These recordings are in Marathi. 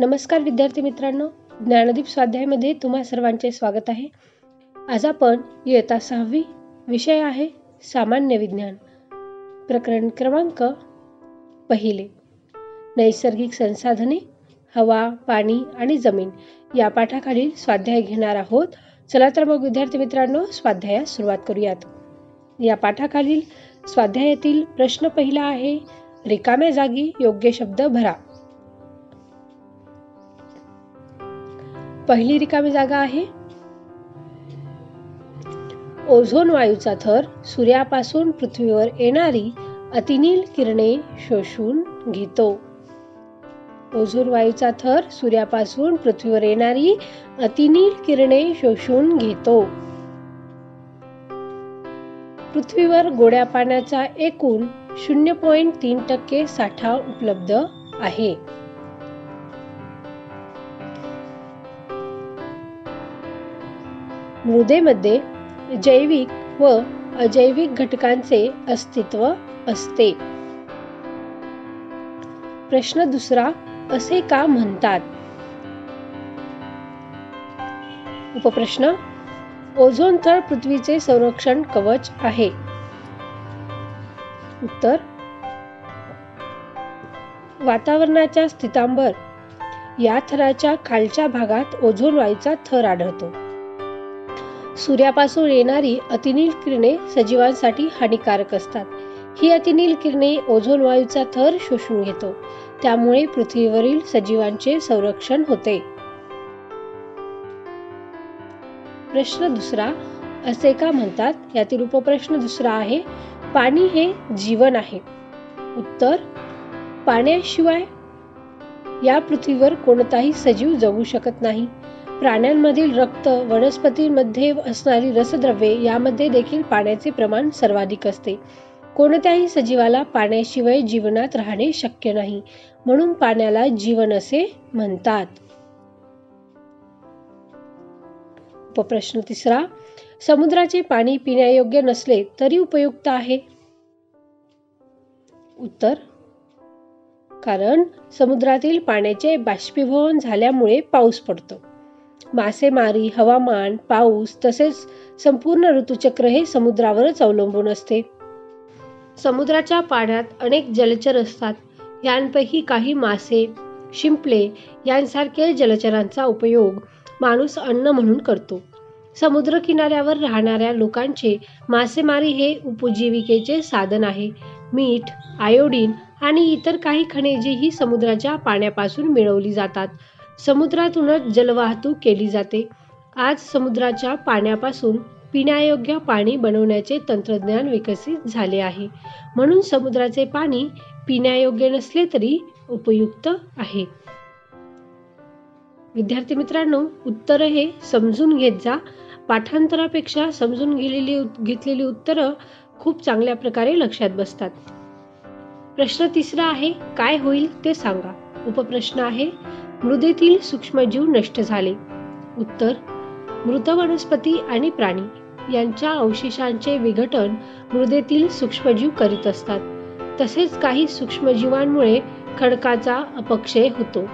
नमस्कार विद्यार्थी मित्रांनो ज्ञानदीप स्वाध्यायमध्ये तुम्हा सर्वांचे स्वागत आहे. आज आपण इयत्ता सहावी विषय आहे सामान्य विज्ञान. प्रकरण क्रमांक पहिले. नैसर्गिक संसाधने हवा पाणी आणि जमीन या पाठाखालील स्वाध्याय घेणार आहोत. चला तर मग विद्यार्थी मित्रांनो स्वाध्यायास सुरुवात करूयात. या पाठाखालील स्वाध्यायातील प्रश्न पहिला आहे रिकाम्या जागी योग्य शब्द भरा. पहिली रिकामी जागा आहे. ओझोन वायूचा थर सूर्यापासून पृथ्वीवर येणारी अतिनील किरणे शोषून घेतो. ओझोन वायूचा थर सूर्यापासून पृथ्वीवर येणारी अतिनील किरणे शोषून घेतो. पृथ्वीवर गोड्या पाण्याचा एकूण शून्य पॉइंट तीन टक्के साठा उपलब्ध आहे. मृदेमध्ये जैविक व अजैविक घटकांचे अस्तित्व असते. प्रश्न दुसरा असे का म्हणतात? उपप्रश्न ओझोन थर पृथ्वीचे संरक्षण कवच आहे. उत्तर वातावरणाच्या स्थितांबर या थराच्या खालच्या भागात ओझोन वायूचा थर आढळतो. सूर्यापासून येणारी अतिनील किरणे सजीवांसाठी हानिकारक असतात. ही अतिनील किरणे ओझोन वायूचा थर शोषून घेतो. त्यामुळे पृथ्वीवरील सजीवांचे संरक्षण होते. प्रश्न दुसरा असे का म्हणतात? यातील उपप्रश्न दुसरा आहे पाणी हे जीवन आहे. उत्तर पाण्याशिवाय या पृथ्वीवर कोणताही सजीव जगू शकत नाही. प्राण्यांमधील रक्त वनस्पतींमध्ये असणारी रसद्रव्ये यामध्ये देखील पाण्याचे प्रमाण सर्वाधिक असते. कोणत्याही सजीवाला पाण्याशिवाय जीवनात राहणे शक्य नाही म्हणून पाण्याला जीवन असे म्हणतात. उपप्रश्न तिसरा समुद्राचे पाणी पिण्यायोग्य नसले तरी उपयुक्त आहे? उत्तर कारण समुद्रातील पाण्याचे बाष्पीभवन झाल्यामुळे पाऊस पडतो. मासेमारी हवामान पाऊस तसेच संपूर्ण ऋतुचक्र हे समुद्रावरच अवलंबून असते. समुद्राच्या पाण्यात अनेक जलचर असतात. यांपैकी काही मासे शिंपले यांसारखे जलचरांचा उपयोग माणूस अन्न म्हणून करतो. समुद्र किनाऱ्यावर राहणाऱ्या लोकांचे मासेमारी हे उपजीविकेचे साधन आहे. मीठ आयोडीन आणि इतर काही खनिजे ही समुद्राच्या पाण्यापासून मिळवली जातात. समुद्रातूनच जलवाहतूक केली जाते. आज समुद्राच्या पाण्यापासून पिण्यायोग्य पाणी बनवण्याचे तंत्रज्ञान विकसित झाले आहे. म्हणून समुद्राचे पाणी पिण्यायोग्य नसले तरी उपयुक्त आहे. विद्यार्थी मित्रांनो उत्तर हे समजून घेत जा. पाठांतरापेक्षा समजून गेलेली घेतलेली उत्तरं खूप चांगल्या प्रकारे लक्षात बसतात. प्रश्न तिसरा आहे काय होईल ते सांगा. उपप्रश्न आहे मृदेतील सूक्ष्मजीव नष्ट झाले. उत्तर मृत वनस्पती आणि प्राणी यांच्या अवशेषांचे विघटन मृदेतील सूक्ष्मजीव करीत असतात. तसेच काही सूक्ष्मजीवांमुळे खडकाचा अपक्षय होतो.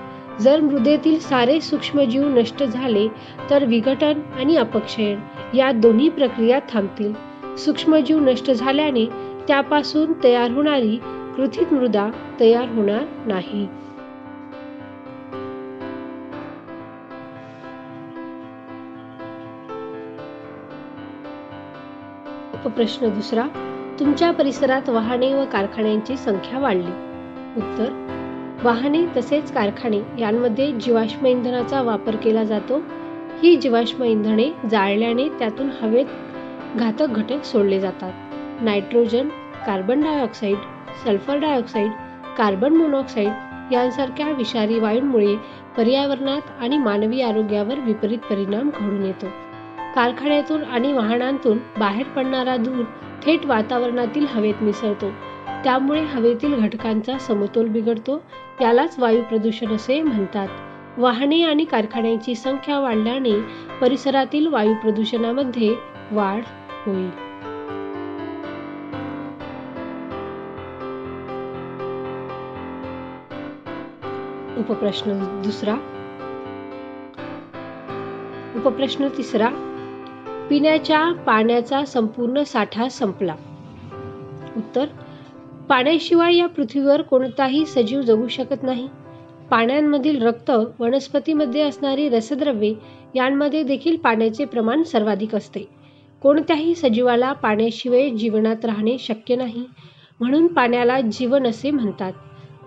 जर मृदेतील सारे सूक्ष्मजीव नष्ट झाले तर विघटन आणि अपक्षयन या दोन्ही प्रक्रिया थांबतील. सूक्ष्मजीव नष्ट झाल्याने त्यापासून तयार होणारी कृथित मृदा तयार होणार नाही. प्रश्न दुसरा तुमच्या परिसरात वाहने व कारखान्यांची संख्या वाढली. उत्तर वाहने तसेच कारखाने यांमध्ये जीवाश्म इंधनाचा वापर केला जातो. ही जीवाश्म इंधने जाळल्याने त्यातून हवेत घातक घटक सोडले जातात. Nitrogen carbon dioxide sulphur dioxide carbon monoxide यांसारख्या विषारी वायूंमुळे पर्यावरणात आणि मानवी आरोग्यावर विपरीत परिणाम घडून येतो. कारखान्यातून आणि वाहनांतून बाहेर पडणारा धूर थेट वातावरणातील हवेत मिसळतो. त्यामुळे हवेतील घटकांचा समतोल बिघडतो. यालाच वायू प्रदूषण असे म्हणतात. वाहने आणि कारखान्यांची संख्या वाढल्याने परिसरातील वायू प्रदूषणामध्ये वाढ होईल. उपप्रश्न दुसरा. उपप्रश्न तिसरा. पिण्याच्या पाण्याचा संपूर्ण साठा संपला. उत्तर पाण्याशिवाय या पृथ्वीवर कोणताही सजीव जगू शकत नाही. पाण्यांमधील रक्त वनस्पतीमध्ये असणारी रसद्रव्ये यांमध्ये देखील पाण्याचे प्रमाण सर्वाधिक असते. कोणत्याही सजीवाला पाण्याशिवाय जीवनात राहणे शक्य नाही म्हणून पाण्याला जीवन असे म्हणतात.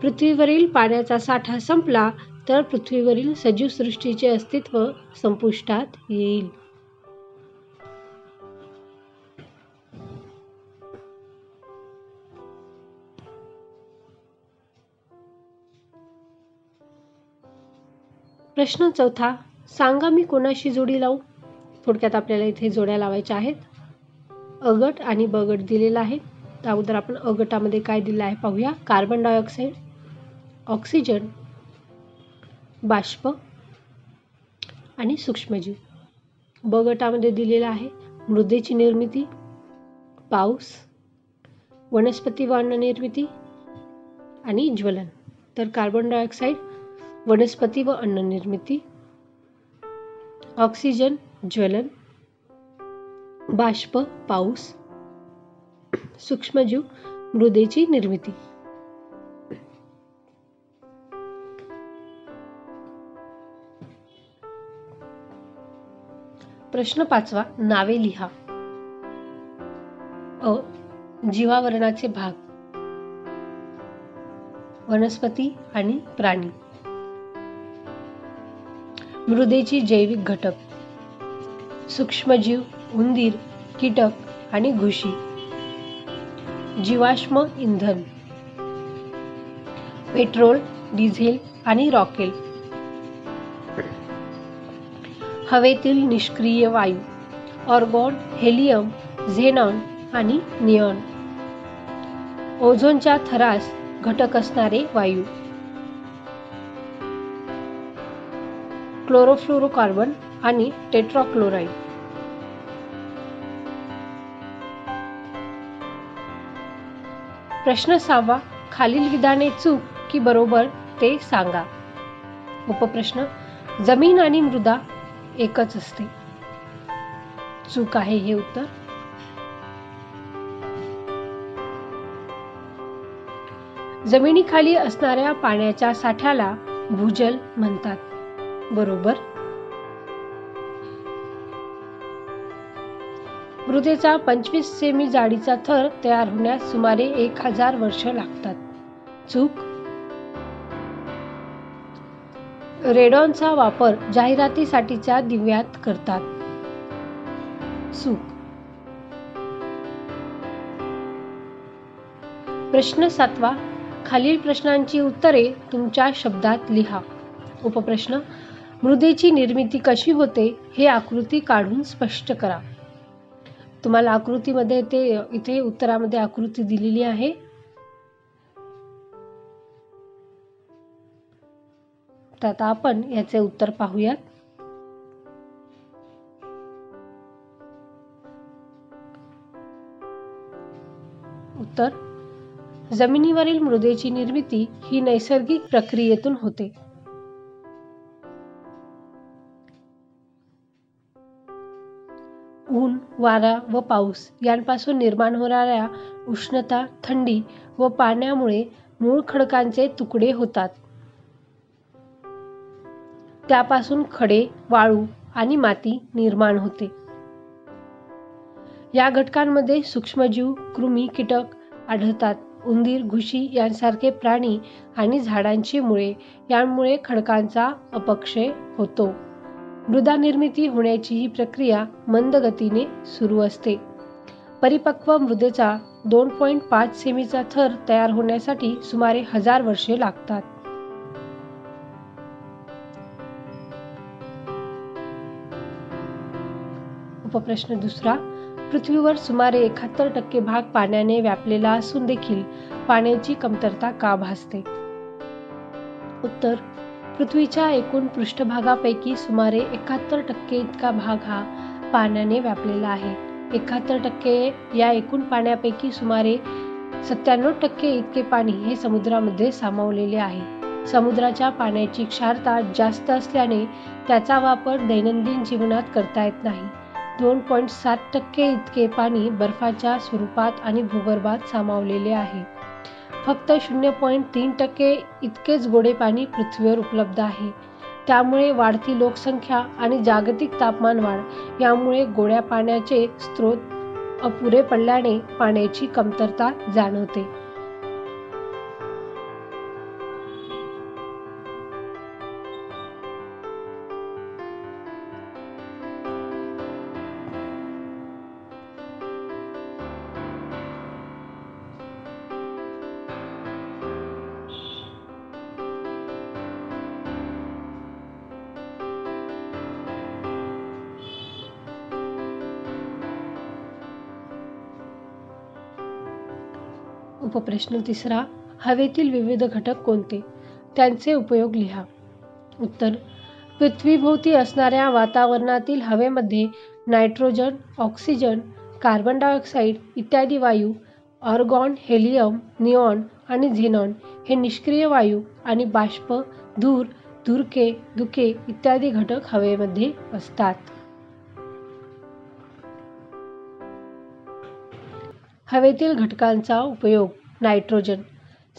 पृथ्वीवरील पाण्याचा साठा संपला तर पृथ्वीवरील सजीव सृष्टीचे अस्तित्व संपुष्टात येईल. प्रश्न चौथा सांगा मी कोणाशी जोडी लावू? थोडक्यात आपल्याला इथे जोड्या लावायच्या आहेत. अगट आणि बगट दिलेला आहे. त्या अगोदर आपण अगटामध्ये काय दिलं आहे पाहूया. कार्बन डायऑक्साईड ऑक्सिजन बाष्प आणि सूक्ष्मजीव. ब गटामध्ये दिलेलं आहे मृदेची निर्मिती पाऊस वनस्पती व निर्मिती आणि ज्वलन. तर कार्बन डायऑक्साईड वनस्पती व अन्न निर्मिती ऑक्सिजन ज्वलन बाष्प पाऊस सूक्ष्मजीव मृदेची निर्मिती. प्रश्न पाचवा नावे लिहा. अ जीवावरणाचे भाग. वनस्पती आणि प्राणी. मृदेची जैविक घटक सूक्ष्मजीव उंदीर कीटक आणि घुशी जीवाश्म इंधन पेट्रोल डिझेल आणि रॉकेल. हवेतील निष्क्रिय वायू ऑर्गॉन हेलियम झेनॉन आणि नियॉन ओझोनच्या थरास घटक असणारे वायू. क्लोरोफ्लोरोकार्बन आणि टेट्राक्लोराईड प्रश्न सहावा खालील विधाने चूक की बरोबर ते सांगा. उपप्रश्न जमीन आणि मृदा एकच असते. चूक आहे हे उत्तर? जमिनीखाली असणाऱ्या पाण्याच्या साठ्याला भूजल म्हणतात. बरोबर. मृदेचा पंचवीस सेमी जाडीचा थर तयार होण्यास सुमारे एक हजार वर्ष लागतात. चूक? रेडॉनचा वापर जाहिरातीसाठीच्या दिव्यात करतात. चूक? प्रश्न सातवा. खालील प्रश्नांची उत्तरे तुमच्या शब्दात लिहा. उपप्रश्न मृदेची निर्मिती कशी होते हे आकृती काढून स्पष्ट करा. तुम्हाला आकृतीमध्ये ते इथे उत्तरामध्ये आकृती दिलेली आहे. तर आता आपण याचे उत्तर पाहूयात. उत्तर जमिनीवरील मृदेची निर्मिती ही नैसर्गिक प्रक्रियेतून होते. वारा व पाऊस यांपासून निर्माण होणाऱ्या उष्णता थंडी व पाण्यामुळे मूळ खडकांचे तुकडे होतात. त्यापासून खडे वाळू आणि माती निर्माण होते. या घटकांमध्ये सूक्ष्मजीव कृमी कीटक आढळतात. उंदीर घुशी यांसारखे प्राणी आणि झाडांची मुळे यांमुळे खडकांचा अपक्षय होतो. मृदा निर्मिती होण्याची ही प्रक्रिया मंद गतीने सुरू असते. परिपक्व मृदेचा दोन पॉईंट पाच सेमीचा थर तयार होण्यासाठी सुमारे हजार वर्षे लागतात. उपप्रश्न दुसरा पृथ्वीवर सुमारे एकाहत्तर टक्के भाग पाण्याने व्यापलेला असून देखील पाण्याची कमतरता का भासते? उत्तर पृथ्वीच्या एकूण पृष्ठभागापैकी सुमारे एकाहत्तर टक्के इतका भाग हा पाण्याने व्यापलेला आहे. एकाहत्तर टक्के या एकूण पाण्यापैकी सुमारे सत्त्याण्णव टक्के इतके पाणी हे समुद्रामध्ये सामावलेले आहे. समुद्राच्या पाण्याची क्षारता जास्त असल्याने त्याचा वापर दैनंदिन जीवनात करता येत नाही. दोन पॉईंट सात टक्के इतके पाणी बर्फाच्या स्वरूपात आणि भूगर्भात सामावलेले आहे. फक्त शून्य पॉईंट तीन टक्के इतकेच गोडे पाणी पृथ्वीवर उपलब्ध आहे. त्यामुळे वाढती लोकसंख्या आणि जागतिक तापमान वाढ यामुळे गोड्या पाण्याचे स्रोत अपुरे पडल्याने पाण्याची कमतरता जाणवते. उपप्रश्न तिसरा हवेतील विविध घटक कोणते? त्यांचे उपयोग लिहा. उत्तर पृथ्वीभोवती असणाऱ्या वातावरणातील हवेमध्ये नायट्रोजन ऑक्सिजन कार्बन डायऑक्साईड इत्यादी वायू ऑर्गॉन हेलियम निऑन आणि झेनॉन हे निष्क्रिय वायू आणि बाष्प धूर धुरके धुके इत्यादी घटक हवेमध्ये असतात. हवेतील घटकांचा उपयोग. नायट्रोजन.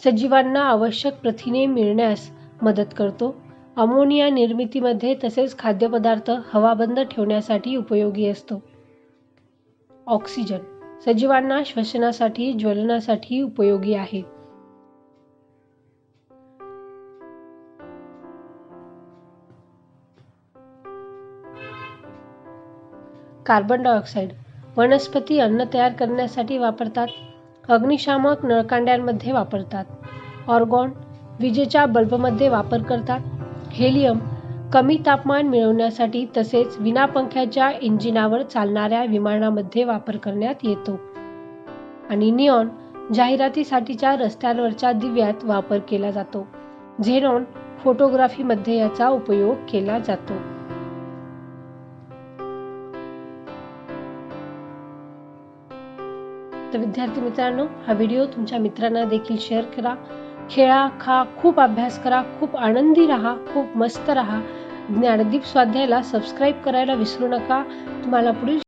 सजीवांना आवश्यक प्रथिने मिळण्यास मदत करतो. अमोनिया निर्मितीमध्ये तसेच खाद्यपदार्थ हवाबंद ठेवण्यासाठी उपयोगी असतो. ऑक्सिजन. सजीवांना श्वसनासाठी ज्वलनासाठी उपयोगी आहे. कार्बन डायऑक्साईड वनस्पती अन्न तयार करण्यासाठी वापरतात. अग्निशामक नळकांड्यांमध्ये वापरतात. ऑर्गॉन विजेच्या बल्बमध्ये वापर करतात. हेलियम कमी तापमान मिळवण्यासाठी तसेच विनापंख्याच्या इंजिनावर चालणाऱ्या विमानामध्ये वापर करण्यात येतो. आणि निऑन जाहिरातीसाठीच्या रस्त्यांवरच्या दिव्यात वापर केला जातो. झेनॉन फोटोग्राफीमध्ये याचा उपयोग केला जातो. तर विद्यार्थी मित्रांनो हा व्हिडिओ तुमच्या मित्रांना देखील शेअर करा. खेळा खा खूप अभ्यास करा खूप आनंदी राहा खूप मस्त राहा. ज्ञानदीप स्वाध्यायला सबस्क्राईब करायला विसरू नका. तुम्हाला पुढील